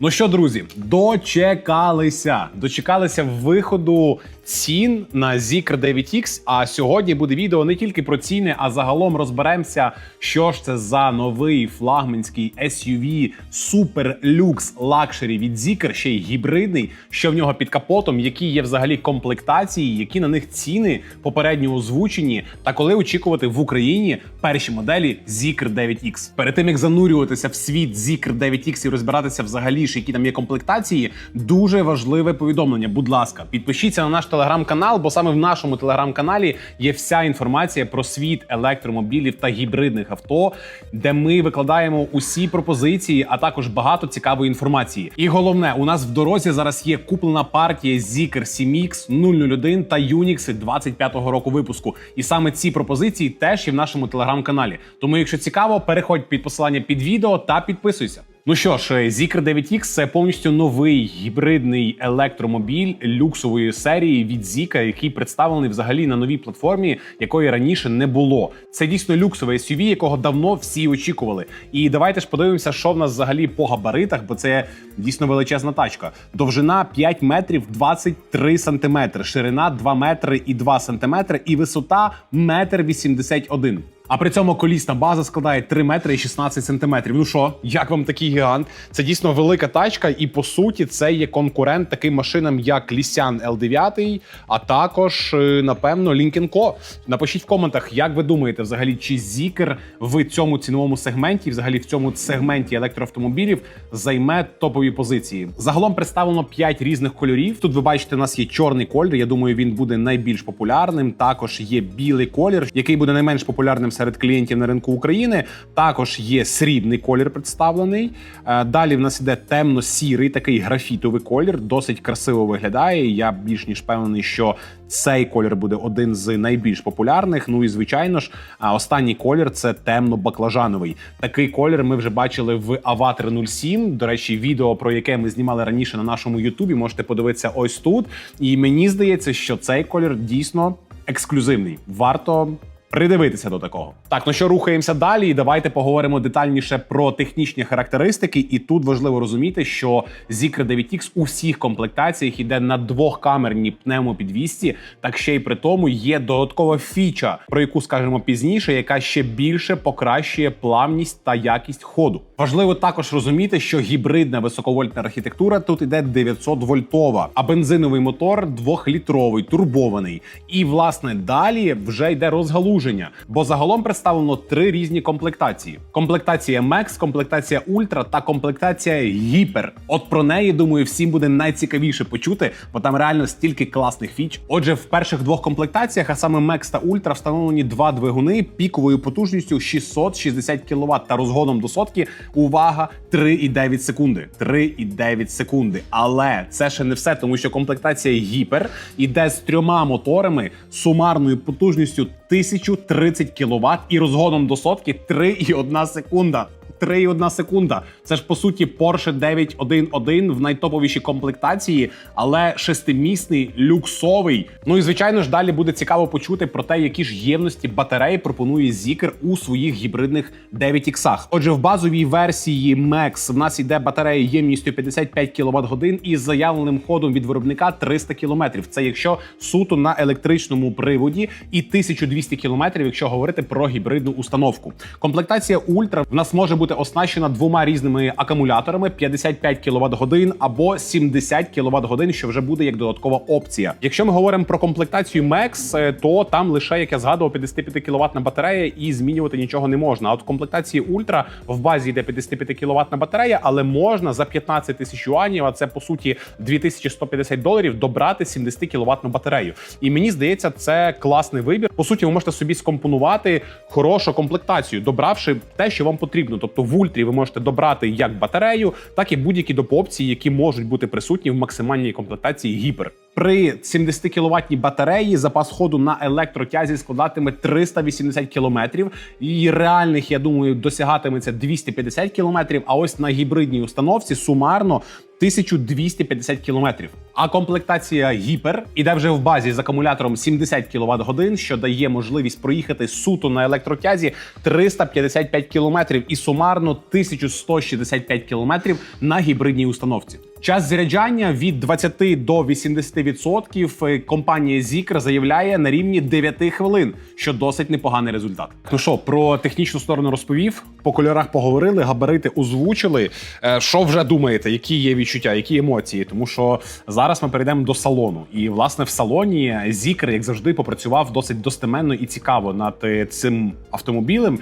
Ну що, друзі, дочекалися. Дочекалися виходу цін на Zikr 9X. А сьогодні буде відео не тільки про ціни, а загалом розберемося, що ж це за новий флагманський SUV супер люкс лакшері від Zikr, ще й гібридний, що в нього під капотом, які є взагалі комплектації, які на них ціни попередньо озвучені, та коли очікувати в Україні перші моделі Zikr 9X. Перед тим як занурюватися в світ Zikr 9X і розбиратися взагалі ж, які там є комплектації, дуже важливе повідомлення. Будь ласка, підпишіться на наш телеграм-канал, бо саме в нашому телеграм-каналі є вся інформація про світ електромобілів та гібридних авто, де ми викладаємо усі пропозиції, а також багато цікавої інформації. І головне, у нас в дорозі зараз є куплена партія Zikr 7X 001 та Unix 25-го року випуску. І саме ці пропозиції теж є в нашому телеграм-каналі. Тому, якщо цікаво, переходь під посилання під відео та підписуйся. Ну що ж, Zikr 9X – це повністю новий гібридний електромобіль люксової серії від Zika, який представлений взагалі на новій платформі, якої раніше не було. Це дійсно люксовий SUV, якого давно всі очікували. І давайте ж подивимося, що в нас взагалі по габаритах, бо це дійсно величезна тачка. Довжина 5 метрів 23 сантиметри, ширина 2 метри і 2 сантиметри, і висота метр 81. А при цьому колісна база складає 3 метри і 16 сантиметрів. Ну що, як вам такий гігант? Це дійсно велика тачка, і по суті це є конкурент таким машинам, як Лісян L9, а також, е, напевно, Lincoln Co. Напишіть в коментах, як ви думаєте, взагалі, чи Zikr в цьому ціновому сегменті, взагалі в цьому сегменті електроавтомобілів, займе топові позиції. Загалом представлено 5 різних кольорів. Тут ви бачите, у нас є чорний колір. Я думаю, він буде найбільш популярним. Також є білий колір, який буде найменш популярним серед клієнтів на ринку України. Також є срібний колір представлений. Е, Далі в нас іде темно-сірий, такий графітовий колір. Досить красиво виглядає. Я більш ніж впевнений, що цей колір буде один з найбільш популярних. Ну і звичайно ж, останній колір це темно-баклажановий. Такий колір ми вже бачили в Avatar 07. До речі, відео про яке ми знімали раніше на нашому Ютубі. Можете подивитися ось тут. І мені здається, що цей колір дійсно ексклюзивний. Варто придивитися до такого. Так, ну що рухаємося далі, і давайте поговоримо детальніше про технічні характеристики. І тут важливо розуміти, що Zikr 9X у всіх комплектаціях йде на двохкамерній пневмопідвісці, так ще й при тому є додаткова фіча, про яку скажемо пізніше, яка ще більше покращує плавність та якість ходу. Важливо також розуміти, що гібридна високовольтна архітектура тут іде 900 вольтова, а бензиновий мотор двохлітровий, турбований. І власне далі вже йде розгалуження, бо загалом представлено три різні комплектації: комплектація Max, комплектація Ultra та комплектація Hyper. От про неї думаю, всім буде найцікавіше почути, бо там реально стільки класних фіч. Отже, в перших двох комплектаціях, а саме Max та Ultra, встановлені два двигуни піковою потужністю 660 кВт та розгоном до сотки. Увага, 3,9 секунди. 3,9 секунди. Але це ще не все, тому що комплектація Hyper іде з трьома моторами сумарною потужністю 1030 кВт і розгоном до сотки 3,1 секунда. 3,1 секунда. Це ж по суті Porsche 911 в найтоповішій комплектації, але шестимісний, люксовий. Ну і звичайно ж далі буде цікаво почути про те, які ж ємності батареї пропонує Zikr у своїх гібридних 9X. Отже, в базовій версії Max в нас йде батарея ємністю 55 кВт годин із заявленим ходом від виробника 300 км. Це якщо суто на електричному приводі, і 1200 км, якщо говорити про гібридну установку. Комплектація Ultra в нас може бути оснащена двома різними акумуляторами 55 кВт годин або 70 кВт годин, що вже буде як додаткова опція. Якщо ми говоримо про комплектацію Max, е, то там лише як я згадував 55 кВт батарея і змінювати нічого не можна. А от в комплектації Ultra в базі йде 55 кВт батарея, але можна за 15 тисяч юанів, а це по суті 2150 доларів, добрати 70 кВт батарею. І мені здається, це класний вибір. По суті, ви можете собі скомпонувати хорошу комплектацію, добравши те, що вам потрібно. Тобто в ультрі ви можете добрати як батарею, так і будь-які допопції, які можуть бути присутні в максимальній комплектації гіпер. При 70 кіловатній батареї запас ходу на електротязі складатиме 380 кілометрів. І реальних, я думаю, досягатиметься 250 кілометрів. А ось на гібридній установці сумарно 1250 кілометрів. А комплектація гіпер іде вже в базі з акумулятором 70 кВт годин, що дає можливість проїхати суто на електротязі 355 кілометрів і сумарно 1165 кілометрів на гібридній установці. Час заряджання від 20 до 80% компанія Zikr заявляє на рівні 9 хвилин, що досить непоганий результат. Ну що, про технічну сторону розповів, по кольорах поговорили, габарити озвучили. Е, Що вже думаєте, які є відчуття, які емоції? Тому що зараз ми перейдемо до салону. І власне в салоні Zikr, як завжди, попрацював досить достеменно і цікаво над е, цим автомобілем.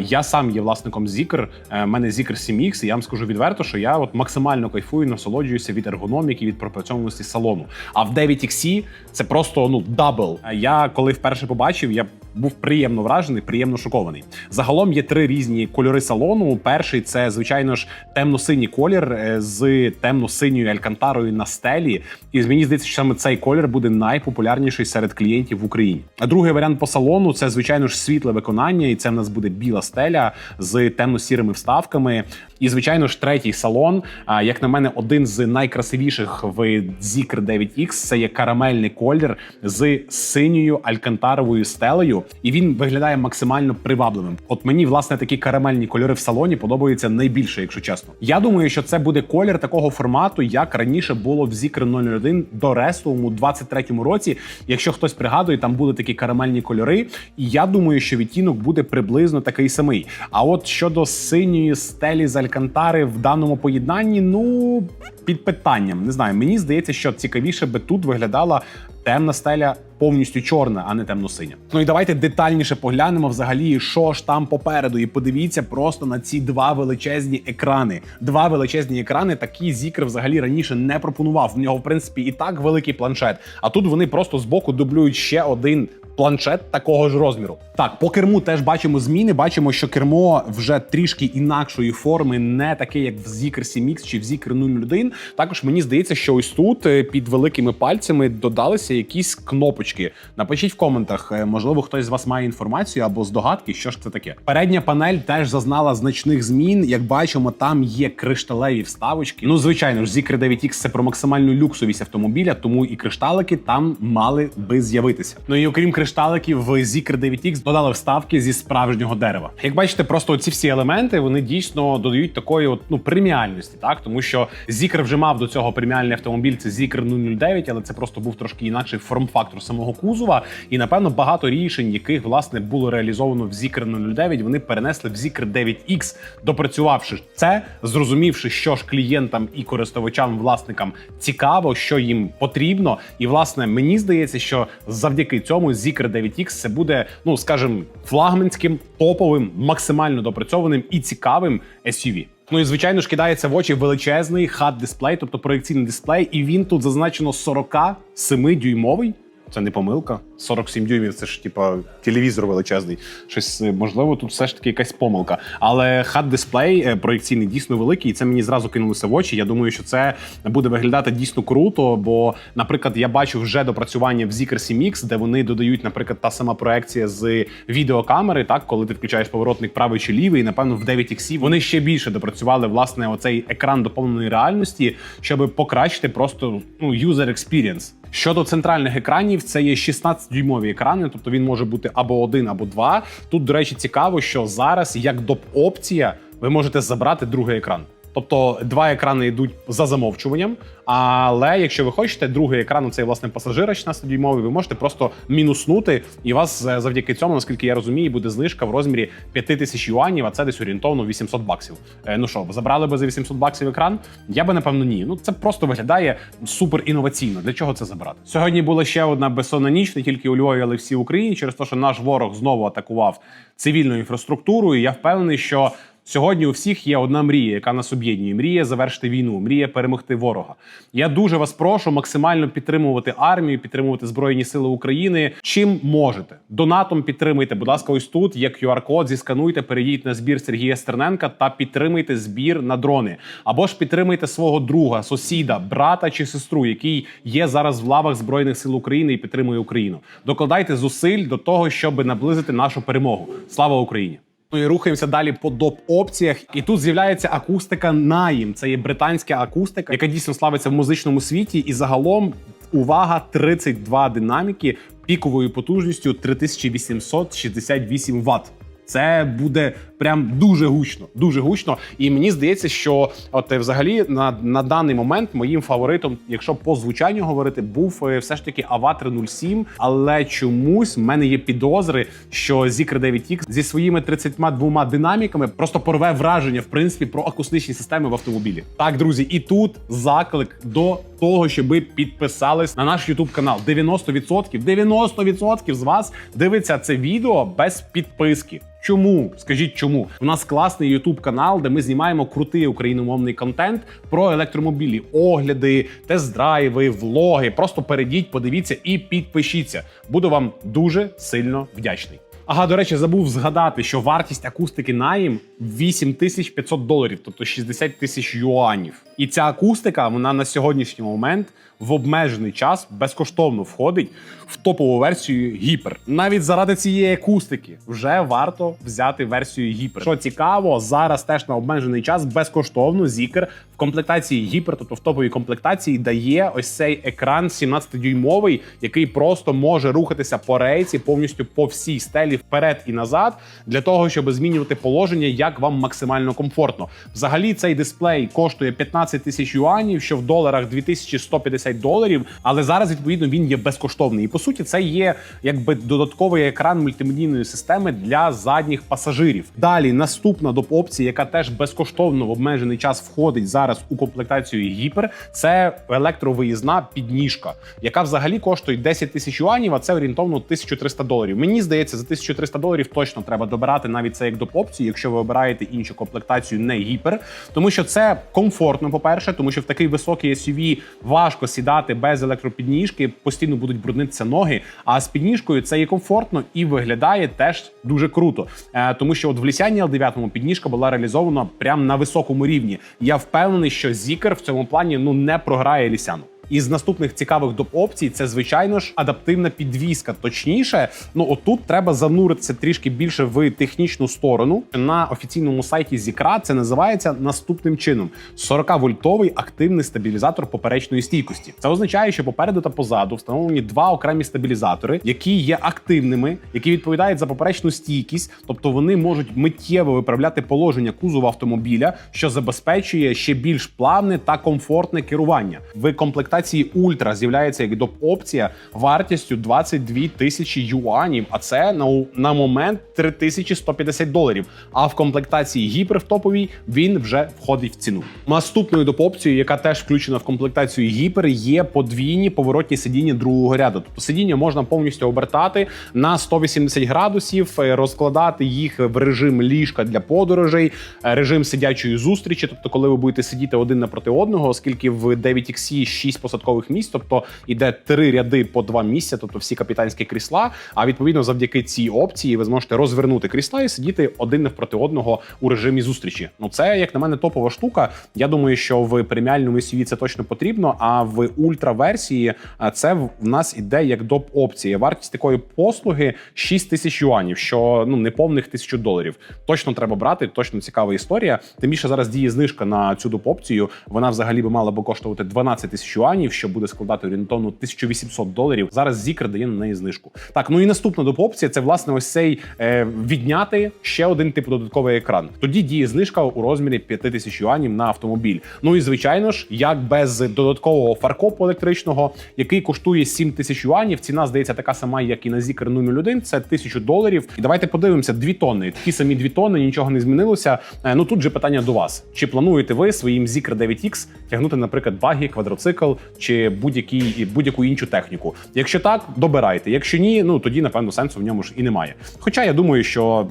Я сам є власником Zikr, е, в мене Zikr 7X, і я вам скажу відверто, що я от максимально кайфую, насолоджуюся від ергономіки, від пропрацьованості салону. А в 9XC це просто ну дабл. Я коли вперше побачив, я був приємно вражений, приємно шокований. Загалом є три різні кольори салону. Перший це звичайно ж темно-синій колір е, з темно-синьою алькантарою на стелі. І мені здається, що саме цей колір буде найпопулярніший серед клієнтів в Україні. А другий варіант по салону це звичайно ж світле виконання, і це в нас буде біла стеля з темно-сірими вставками. І звичайно ж, третій салон, а, як на мене, один з найкрасивіших в Zikr 9X. Це є карамельний колір з синьою алькантаровою стелею, і він виглядає максимально привабливим. От мені власне такі карамельні кольори в салоні подобаються найбільше, якщо чесно. Я думаю, що це буде колір такого формату, як раніше було в Zikr 001 до рестовому 23-му році. Якщо хтось пригадує, там були такі карамельні кольори, і я думаю, що відтінок буде приблизно такий самий. А от щодо синьої стелі з алькантари в даному поєднанні, ну під питанням не знаю. Мені здається, що цікавіше би тут виглядала темна стеля повністю чорна, а не темно-синя. Ну і давайте детальніше поглянемо взагалі, що ж там попереду. І подивіться просто на ці два величезні екрани. Два величезні екрани. Такі Zikr взагалі раніше не пропонував. В нього, в принципі, і так великий планшет. А тут вони просто збоку дублюють ще один. Планшет такого ж розміру. Так, по керму теж бачимо зміни. Бачимо, що кермо вже трішки інакшої форми, не таке, як в Zikr 7X чи в Zikr 01. Також мені здається, що ось тут е, під великими пальцями додалися якісь кнопочки. Напишіть в коментах, е, можливо, хтось з вас має інформацію або здогадки, що ж це таке. Передня панель теж зазнала значних змін. Як бачимо, там є кришталеві вставочки. Ну, звичайно ж, Zikr 9X це про максимальну люксовість автомобіля, тому і кришталики там мали би з'явитися. Ну і окрім кришталиків, в Zikr 9X додали вставки зі справжнього дерева. Як бачите, просто ці всі елементи вони дійсно додають такої от ну преміальності, так тому що Zikr вже мав до цього преміальний автомобіль. Це Zikr 009, але це просто був трошки інакший форм-фактор самого кузова. І напевно багато рішень, яких власне було реалізовано в Zikr 009, вони перенесли в Zikr 9X, допрацювавши це, зрозумівши, що ж клієнтам і користувачам, власникам цікаво, що їм потрібно. І власне мені здається, що завдяки цьому Zikr 9X це буде, ну скажімо, флагманським, топовим, максимально допрацьованим і цікавим SUV. Ну і звичайно ж кидається в очі величезний хат дисплей, тобто проекційний дисплей, і він тут зазначено 47 дюймовий. Це не помилка. 47 дюймів це ж типа телевізор величезний. Щось е, можливо, тут все ж таки якась помилка. Але хат дисплей проєкційний дійсно великий, і це мені зразу кинулося в очі. Я думаю, що це буде виглядати дійсно круто. Бо, наприклад, я бачу вже допрацювання в Zikr 7X, де вони додають, наприклад, та сама проекція з відеокамери, так коли ти включаєш поворотник правий чи лівий, і напевно в 9XC вони ще більше допрацювали власне оцей екран доповненої реальності, щоб покращити просто ну user experience. Щодо центральних екранів, це є 16-дюймові екрани, тобто він може бути або один, або два. Тут, до речі, цікаво, що зараз як доп опція ви можете забрати другий екран. Тобто два екрани йдуть за замовчуванням. Але якщо ви хочете, другий екран, цей власне пасажира 16-дюймовий, ви можете просто мінуснути, і вас е, завдяки цьому, наскільки я розумію, буде знижка в розмірі 5 тисяч юанів, а це десь орієнтовно 800 баксів. Е, Ну що, забрали би за 800 баксів екран? Я би напевно ні. Ну це просто виглядає супер інноваційно. Для чого це забрати? Сьогодні була ще одна безсонна ніч, не тільки у Львові, але й всій Україні, через те, що наш ворог знову атакував цивільну інфраструктуру. І я впевнений, що. Сьогодні у всіх є одна мрія, яка нас об'єднує. Мрія завершити війну, мрія перемогти ворога. Я дуже вас прошу максимально підтримувати армію, підтримувати збройні сили України. Чим можете донатом підтримуйте. Будь ласка, ось тут є QR-код, зіскануйте, перейдіть на збір Сергія Стерненка та підтримуйте збір на дрони. Або ж підтримуйте свого друга, сусіда, брата чи сестру, який є зараз в лавах збройних сил України і підтримує Україну. Докладайте зусиль до того, щоб наблизити нашу перемогу. Слава Україні! Ну і рухаємося далі по доп опціях. І тут з'являється акустика Наїм. Це є британська акустика, яка дійсно славиться в музичному світі. І загалом увага 32 динаміки піковою потужністю 3868 Вт. Це буде прям дуже гучно, дуже гучно. І мені здається, що от е, взагалі на, на даний момент моїм фаворитом, якщо по звучанню говорити, був е, все ж таки Avatar 07. Але чомусь в мене є підозри, що Zikr 9X зі своїми 32 динаміками просто порве враження в принципі про акустичні системи в автомобілі. Так, друзі, і тут заклик до того, щоб ви підписались на наш YouTube канал. 90%, 90% з вас дивиться це відео без підписки. Чому? Скажіть, чому? У нас класний ютуб канал, де ми знімаємо крутий україномовний контент про електромобілі, огляди, тест-драйви, влоги. Просто перейдіть, подивіться і підпишіться. Буду вам дуже сильно вдячний. Ага, до речі, забув згадати, що вартість акустики наїм 8500 доларів, тобто 60 тисяч юанів. І ця акустика, вона на сьогоднішній момент в обмежений час безкоштовно входить в топову версію гіпер. Навіть заради цієї акустики вже варто взяти версію гіпер. Що цікаво, зараз теж на обмежений час безкоштовно Zikr в комплектації гіпер, тобто в топовій комплектації, дає ось цей екран 17-дюймовий, який просто може рухатися по рейці повністю по всій стелі вперед і назад, для того, щоб змінювати положення, як вам максимально комфортно. Взагалі, цей дисплей коштує 15 тисяч юанів, що в доларах 2150 доларів. Але зараз відповідно він є безкоштовний. І по суті, це є якби додатковий екран мультимедійної системи для задніх пасажирів. Далі наступна доп опція, яка теж безкоштовно в обмежений час входить зараз у комплектацію гіпер, це електровиїзна підніжка, яка взагалі коштує 10 тисяч юанів, а це орієнтовно 1300 доларів. Мені здається, за 1300 доларів точно треба добирати навіть це як доп опцію, якщо ви обираєте іншу комплектацію, не гіпер, тому що це комфортно, по-перше, тому що в такий високий SUV важко сідати без електропідніжки, постійно будуть бруднитися ноги. А з підніжкою це і комфортно і виглядає теж дуже круто. Е, тому що от в лісяні L9 підніжка була реалізована прямо на високому рівні. Я впевнений, що Зікер в цьому плані ну не програє лісяну. Із наступних цікавих доп опцій це звичайно ж адаптивна підвізка. Точніше, ну отут треба зануритися трішки більше в технічну сторону. На офіційному сайті Zikra це називається наступним чином: 40-вольтовий активний стабілізатор поперечної стійкості. Це означає, що попереду та позаду встановлені два окремі стабілізатори, які є активними, які відповідають за поперечну стійкість, тобто вони можуть миттєво виправляти положення кузова автомобіля, що забезпечує ще більш плавне та комфортне керування. В комплектації Ультра з'являється як доп опція вартістю 22 тисячі юанів. А це на, на момент 3150 доларів. А в комплектації гіпер в топовій він вже входить в ціну. Наступною доп опцією, яка теж включена в комплектацію гіпер, є подвійні поворотні сидіння другого ряду. Тобто сидіння можна повністю обертати на 180 градусів, е, розкладати їх в режим ліжка для подорожей, е, режим сидячої зустрічі. Тобто, коли ви будете сидіти один напроти одного, оскільки в 9XC 6 посадкових місць, тобто іде три ряди по два місця, тобто всі капітанські крісла. А відповідно, завдяки цій опції, ви зможете розвернути крісла і сидіти один навпроти одного у режимі зустрічі. Ну це як на мене топова штука. Я думаю, що в преміальному SUV це точно потрібно. А в ультра версії це в нас іде як доп опція. Вартість такої послуги 6 тисяч юанів, що ну не повних тисячу доларів. Точно треба брати. Точно цікава історія. Тим більше зараз діє знижка на цю доп опцію. Вона взагалі би мала би коштувати 12 тисяч юанів, що буде складати орієнтовно 1800 доларів. Зараз Zikr дає на неї знижку. Так, ну і наступна доп опція це власне ось цей е, відняти ще один тип додатковий екран. Тоді діє знижка у розмірі 5000 юанів на автомобіль. Ну і звичайно ж, як без додаткового фаркопу електричного, який коштує 7 тисяч юанів. Ціна здається така сама, як і на Zikr 001, це 1000 доларів. І давайте подивимося, дві тонни. Такі самі дві тонни, нічого не змінилося. Е, ну тут же питання до вас: чи плануєте ви своїм Zikr 9X тягнути, наприклад, багі, квадроцикл чи будь-який будь-яку іншу техніку? Якщо так, добирайте. Якщо ні, ну тоді напевно сенсу в ньому ж і немає. Хоча я думаю, що.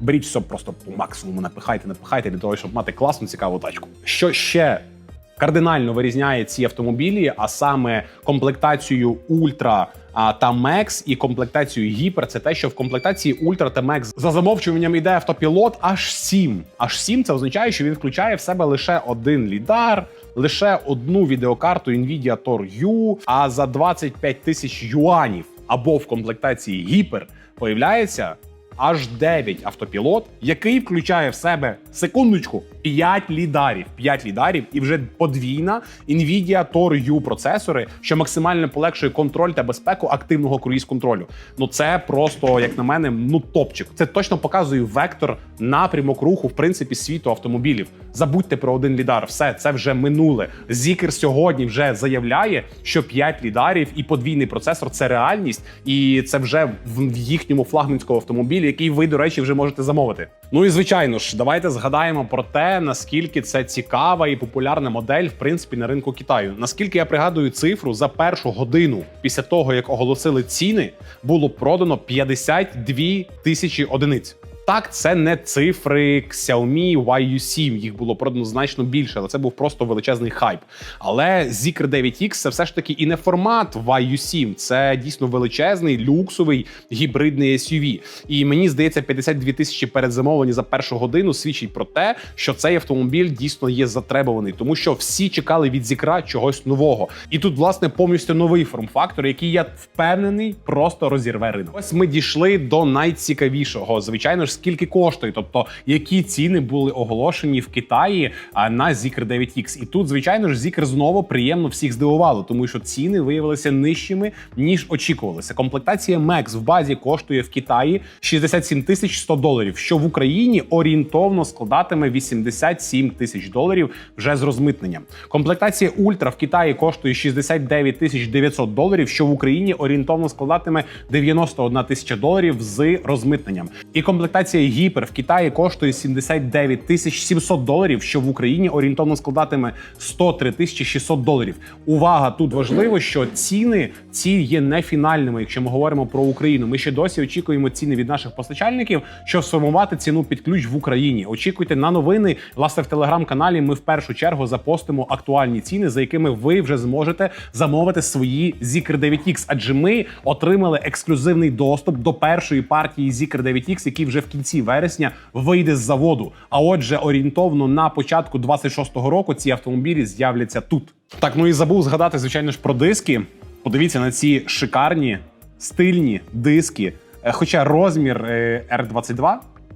Беріть все просто по максимуму, напихайте, напихайте для того, щоб мати класну цікаву тачку. Що ще кардинально вирізняє ці автомобілі, а саме комплектацію Ультра та Мекс і комплектацію Гіпер, це те, що в комплектації Ультра та Мекс за замовчуванням йде автопілот аж 7. Аж 7 це означає, що він включає в себе лише один лідар. Лише одну відеокарту Nvidia Tor U, а за 25 тисяч юанів або в комплектації Гіпер появляється аж 9 автопілот, який включає в себе секундочку 5 лідарів. 5 лідарів і вже подвійна Nvidia Tor U процесори, що максимально полегшує контроль та безпеку активного круїз контролю. Ну це просто, як на мене, ну топчик. Це точно показує вектор напрямок руху, в принципі, світу автомобілів. Забудьте про один лідар. Все це вже минуле. Зікер сьогодні вже заявляє, що 5 лідарів і подвійний процесор це реальність, і це вже в їхньому флагманському автомобілі, який ви, до речі, вже можете замовити. Ну і звичайно ж, давайте згадаємо про те, наскільки це цікава і популярна модель, в принципі, на ринку Китаю. Наскільки я пригадую цифру за першу годину після того, як оголосили ціни, було продано 52 тисячі одиниць. Так, це не цифри Xiaomi YU7, їх було продано значно більше, але це був просто величезний хайп. Але Zikr 9X це все ж таки і не формат YU7, це дійсно величезний люксовий гібридний SUV. І мені здається, 52 тисячі передзамовлені за першу годину свідчить про те, що цей автомобіль дійсно є затребуваний, тому що всі чекали від Zikra чогось нового. І тут, власне, повністю новий форм-фактор, який я впевнений, просто розірве ринок. Ось ми дійшли до найцікавішого. Звичайно ж, скільки коштує, тобто які ціни були оголошені в Китаї на Zikr 9X. І тут, звичайно ж, Zikr знову приємно всіх здивувало, тому що ціни виявилися нижчими ніж очікувалося. Комплектація Max в базі коштує в Китаї 67 тисяч 100 доларів, що в Україні орієнтовно складатиме 87 тисяч доларів вже з розмитненням. Комплектація Ультра в Китаї коштує 69 тисяч 900 доларів, що в Україні орієнтовно складатиме 91 тисяча доларів з розмитненням. І комплектація Гіпер в Китаї коштує 79 тисяч 700 доларів, що в Україні орієнтовно складатиме 103 тисячі 600 доларів. Увага! Тут важливо, що ціни ці є не фінальними. Якщо ми говоримо про Україну, ми ще досі очікуємо ціни від наших постачальників, щоб сформувати ціну під ключ в Україні. Очікуйте на новини. Власне, в телеграм-каналі ми в першу чергу запостимо актуальні ціни, за якими ви вже зможете замовити свої Zikr 9X. Адже ми отримали ексклюзивний доступ до першої партії Zikr 9X, який вже в кінці вересня вийде з заводу. А отже, орієнтовно на початку 26-го року ці автомобілі з'являться тут. Так, ну і забув згадати, звичайно ж, про диски. Подивіться на ці шикарні стильні диски. Е, Хоча розмір е, R22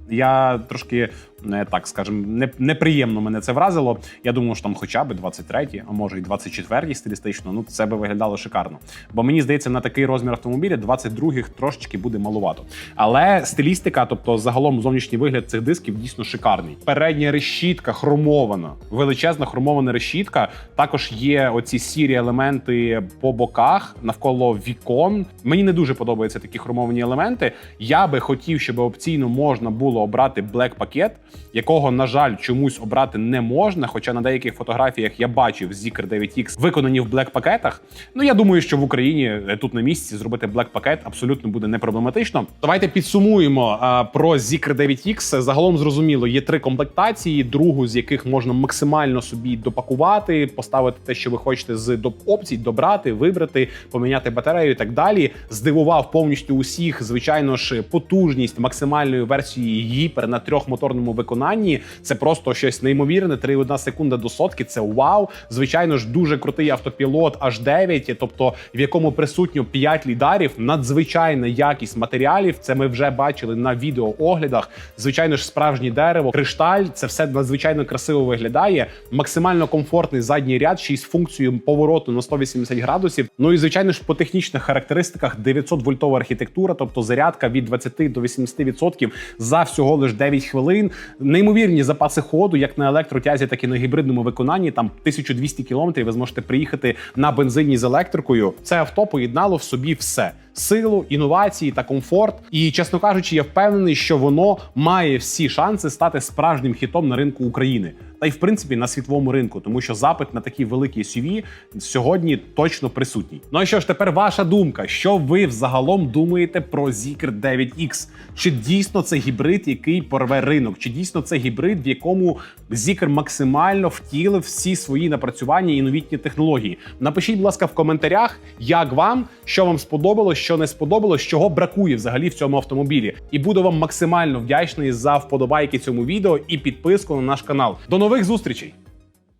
я трошки не так скажем, не, неприємно мене це вразило. Я думав, що там хоча б 23, а може й 24 стилістично. Ну це би виглядало шикарно. Бо мені здається, на такий розмір автомобіля 22-х трошечки буде малувато. Але стилістика, тобто загалом зовнішній вигляд цих дисків дійсно шикарний. Передня решітка хромована, величезна хромована решітка. Також є оці сірі елементи по боках навколо вікон. Мені не дуже подобаються такі хромовані елементи. Я би хотів, щоб опційно можна було обрати black пакет якого, на жаль, чомусь обрати не можна. Хоча на деяких фотографіях я бачив Zikr 9X виконані в блек пакетах. Ну я думаю, що в Україні е, тут на місці зробити блек пакет абсолютно буде не проблематично. Давайте підсумуємо а, про Zikr 9X. Загалом зрозуміло, є три комплектації, другу з яких можна максимально собі допакувати, поставити те, що ви хочете з опцій, добрати, вибрати, поміняти батарею і так далі. Здивував повністю усіх, звичайно ж, потужність максимальної версії гіпер на трьохмоторному виконанні. Це просто щось неймовірне. 3,1 секунда до сотки. Це вау. Звичайно ж, дуже крутий автопілот H9, тобто в якому присутньо 5 лідарів. Надзвичайна якість матеріалів. Це ми вже бачили на відеооглядах. Звичайно ж, справжнє дерево, кришталь. Це все надзвичайно красиво виглядає. Максимально комфортний задній ряд, ще й з функцією повороту на 180 градусів. Ну і звичайно ж, по технічних характеристиках 900 вольтова архітектура, тобто зарядка від 20 до 80% за всього лише 9 хвилин. Неймовірні запаси ходу, як на електротязі, так і на гібридному виконанні. Там 1200 кілометрів. Ви зможете приїхати на бензині з електрикою. Це авто поєднало в собі все. Силу, інновації та комфорт. І чесно кажучи, я впевнений, що воно має всі шанси стати справжнім хітом на ринку України, та й в принципі на світовому ринку, тому що запит на такі великі SUV сьогодні точно присутній. Ну і що ж, тепер ваша думка, що ви взагалом думаєте про Zikr 9X? Чи дійсно це гібрид, який порве ринок? Чи дійсно це гібрид, в якому Zikr максимально втілив всі свої напрацювання і новітні технології? Напишіть, будь ласка, в коментарях, як вам, що вам сподобалось, що не сподобалось, чого бракує взагалі в цьому автомобілі. І буду вам максимально вдячний за вподобайки цьому відео і підписку на наш канал. До нових зустрічей!